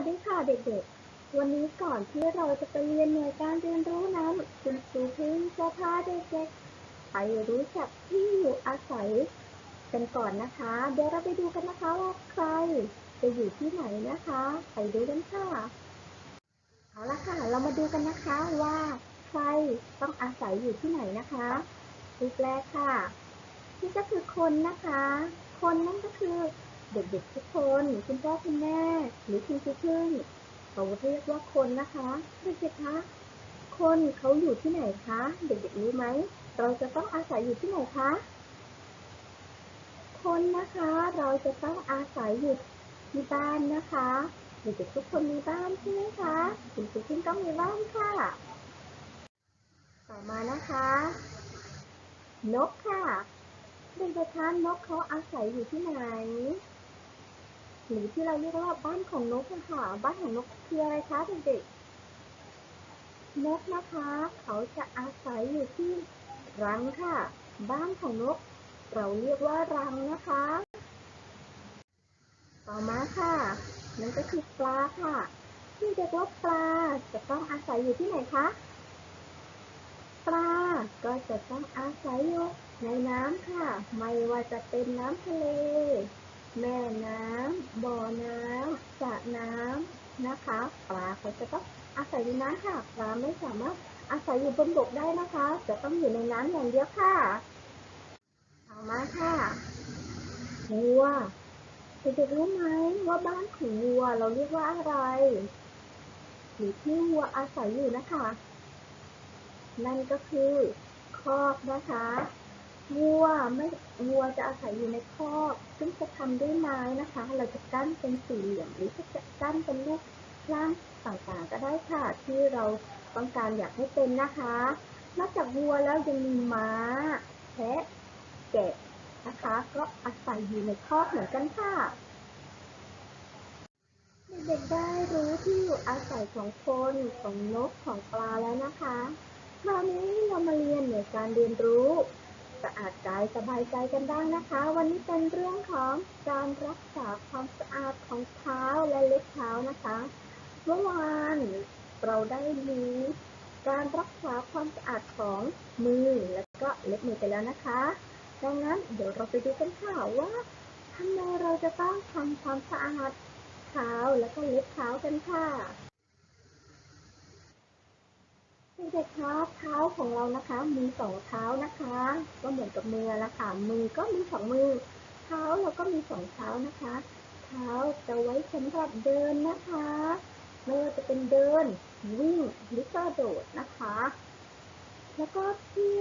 วัสดีค่ะเด็กๆ วันนี้ก่อนที่เราจะไปเรียนหน่วยการเรียนรู้นั้น คุณครูพิ่งจะพาเด็กๆไปรู้จักที่อยู่อาศัยกันก่อนนะคะ เดี๋ยวเราไปดูกันนะคะว่าใครจะอยู่ที่ไหนนะคะ ไปดูกันค่ะ เอาละค่ะ เรามาดูกันนะคะว่าใครต้องอาศัยอยู่ที่ไหนนะคะรูปแรกค่ะนี่ก็คือคนนะคะ คนนั่นก็คือ เด็กๆทุกคน คุณพ่อคุณแม่ หรือคุณครูพึ่งเขาเรียกว่าคนนะคะเด็กๆคะคนเขาอยู่ที่ไหนคะ เด็กๆรู้ไหม เราจะต้องอาศัยอยู่ที่ไหนคะ คนนะคะ เราจะต้องอาศัยอยู่ที่บ้านนะคะเด็กๆทุกคนมีบ้านใช่ไหมคะคุณครูพึ่งก็มีบ้านค่ะ ต่อมานะคะ นกค่ะเด็กๆคะนกเขาอาศัยอยู่ที่ไหน หรือที่เราเรียกว่าบ้านของนกอะค่ะบ้านของนกคืออะไรคะเด็กๆนกนะคะ เขาจะอาศัยอยู่ที่รังค่ะ บ้านของนก เราเรียกว่ารังนะคะ ต่อมาค่ะนั่นก็คือปลาค่ะ ที่เรียกว่าปลาจะต้องอาศัยอยู่ที่ไหนคะปลาก็จะต้องอาศัยอยู่ในน้ำค่ะ ไม่ว่าจะเป็นน้ำทะเล แม่น้ำบ่อน้ำสระน้ำนะคะ ปลาเขาจะต้องอาศัยในน้ำค่ะ ปลาไม่สามารถอาศัยอยู่บนบกได้นะคะ จะต้องอยู่ในน้ำอย่างเดียวค่ะต่อมาค่ะวัวเด็กๆรู้ไหมว่าบ้านของวัวเราเรียกว่าอะไรหรือที่วัวอาศัยอยู่นะคะ นั่นก็คือคอกนะคะ วัวไม่วัวจะอาศัยอยู่ในคอกซึ่งจะทำด้วยไม้นะคะ เราจะกั้นเป็นสี่เหลี่ยมหรือจะกั้นเป็นรูปร่างต่างๆ ก็ได้ค่ะ ที่เราต้องการอยากให้เป็นนะคะ นอกจากวัวแล้วยังมีม้าแพะแกะนะคะ ก็อาศัยอยู่ในคอกเหมือนกันค่ะเด็กๆได้รู้ที่อยู่อาศัยของคนของนกของปลาแล้วนะคะ คราวนี้เรามาเรียนในการเรียนรู้ สะอาดกายสบายใจกันบ้างนะคะ วันนี้เป็นเรื่องของการรักษาความสะอาดของเท้าและเล็บเท้านะคะ เมื่อวานเราได้รู้การรักษาความสะอาดของมือและก็เล็บมือไปแล้วนะคะ ดังนั้นเดี๋ยวเราไปดูกันค่ะว่าทำไมเราจะต้องทำความสะอาดเท้าและก็เล็บเท้ากันค่ะ เด็กๆคะเท้าของเรานะคะ มีสองเท้านะคะ ก็เหมือนกับมือละค่ะ มือก็มีสองมือ เท้าเราก็มีสองเท้านะคะ เท้าจะไว้สำหรับเดินนะคะไม่ว่าจะเป็นเดิน วิ่งหรือกระโดดนะคะ แล้วก็ที่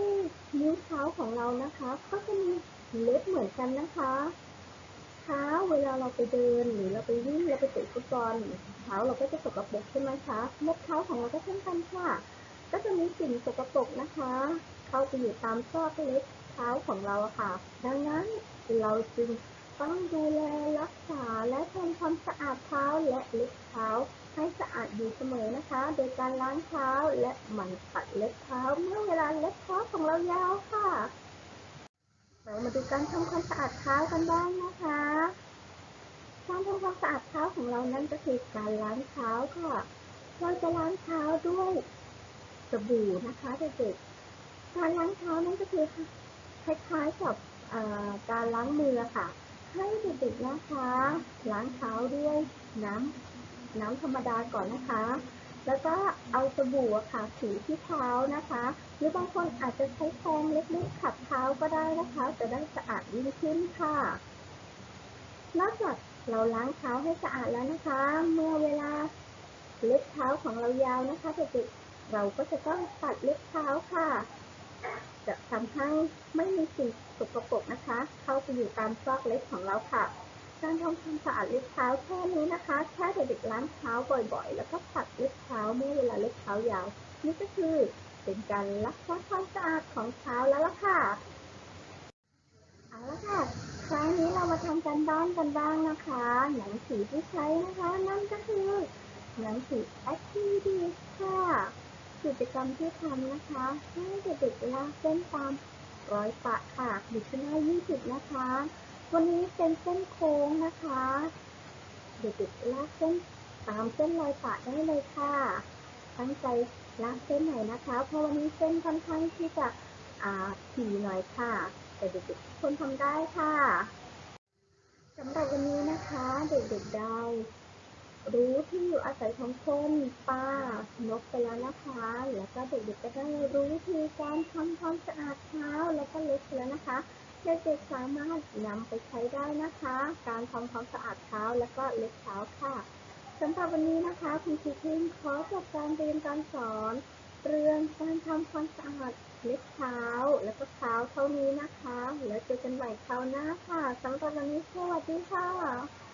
นิ้วเท้าของเรานะคะ ก็จะมีเล็บเหมือนกันนะคะ เท้าเวลาเราไปเดินหรือเราไปวิ่งเราไปเตะฟุตบอลเท้าเราก็จะสกปรกใช่ไหมคะเล็บเท้าของเราก็เช่นกันค่ะ ก็จะมีสิ่งสกปรกนะคะ เข้าไปอยู่ตามซอกเล็บเท้าของเราค่ะ ดังนั้นเราจึงต้องดูแลรักษาและทำความสะอาดเท้าและเล็บเท้า ให้สะอาดอยู่เสมอนะคะ โดยการล้างเท้าและหมั่นขัดเล็บเท้า เมื่อเวลาเล็บเท้าของเรายาวค่ะเรามาดูการทำความสะอาดเท้ากันบ้างนะคะการทำความสะอาดเท้าของเรานั้นก็คือการล้างเท้าค่ะ เราจะล้างเท้าด้วย สบู่นะคะเด็กๆการล้างเท้านั้นก็คือคล้ายๆกับการล้างมือค่ะ ให้เด็กๆนะคะ ล้างเท้าด้วยน้ำน้ำธรรมดาก่อนนะคะ แล้วก็เอาสบู่ค่ะถูที่เท้านะคะ หรือบางคนอาจจะใช้แปรงเล็กๆขัดเท้าก็ได้นะคะ จะได้สะอาดยิ่งขึ้นค่ะ นอกจากเราล้างเท้าให้สะอาดแล้วนะคะ เมื่อเวลาเล็บเท้าของเรายาวนะคะเด็กๆ เราก็จะต้องตัดเล็บเท้าค่ะ จะทำให้ไม่มีสิ่งสกปรกนะคะ เข้าไปอยู่ตามซอกเล็บของเราค่ะ การทำความสะอาดเล็บเท้าแค่นี้นะคะแค่เด็กๆล้างเท้าบ่อยๆ แล้วก็ตัดเล็บเท้าเมื่อเวลาเล็บเท้ายาว นี่ก็คือเป็นการรักษาความสะอาดของเท้าแล้วล่ะค่ะเอาละค่ะครั้งนี้เรามาทำการบ้านกันบ้างนะคะ หนังสือที่ใช้นะคะ นั่นก็คือ หนังสือ activity ค่ะ กิจกรรมที่ทำนะคะให้เด็กๆลากเส้นตามร้อยปะค่ะอยู่ที่หน้า20นะคะ วันนี้เป็นเส้นโค้งนะคะ เด็กๆลากเส้นตามเส้นรอยปะได้เลยค่ะ ตั้งใจลางเส้นหน่นะคะ เพราะวันนี้เส้นค่อนข้างที่จะอ่าถี่หน่อยค่ะ แต่เด็กๆทุกคนทำได้ค่ะสำหรับวันนี้นะคะ เด็กๆได้ รู้ที่อยู่อาศัยของคนป่านกไปแล้วนะคะ แล้วก็เด็กๆก็ได้รู้วิธีการทำความสะอาดเท้าแล้วก็เล็บไปแล้วนะคะ เด็กๆสามารถนำไปใช้ได้นะคะ การทำความสะอาดเท้าแล้วก็เล็บเท้าค่ะสำหรับวันนี้นะคะคุณครูพิมขอจบการเรียนการสอน เรื่องการทำความสะอาดเล็บเท้า แล้วก็เท้าเท่านี้นะคะ แล้วเจอกันใหม่คราวหน้าค่ะสำหรับวันนี้สวัสดีค่ะ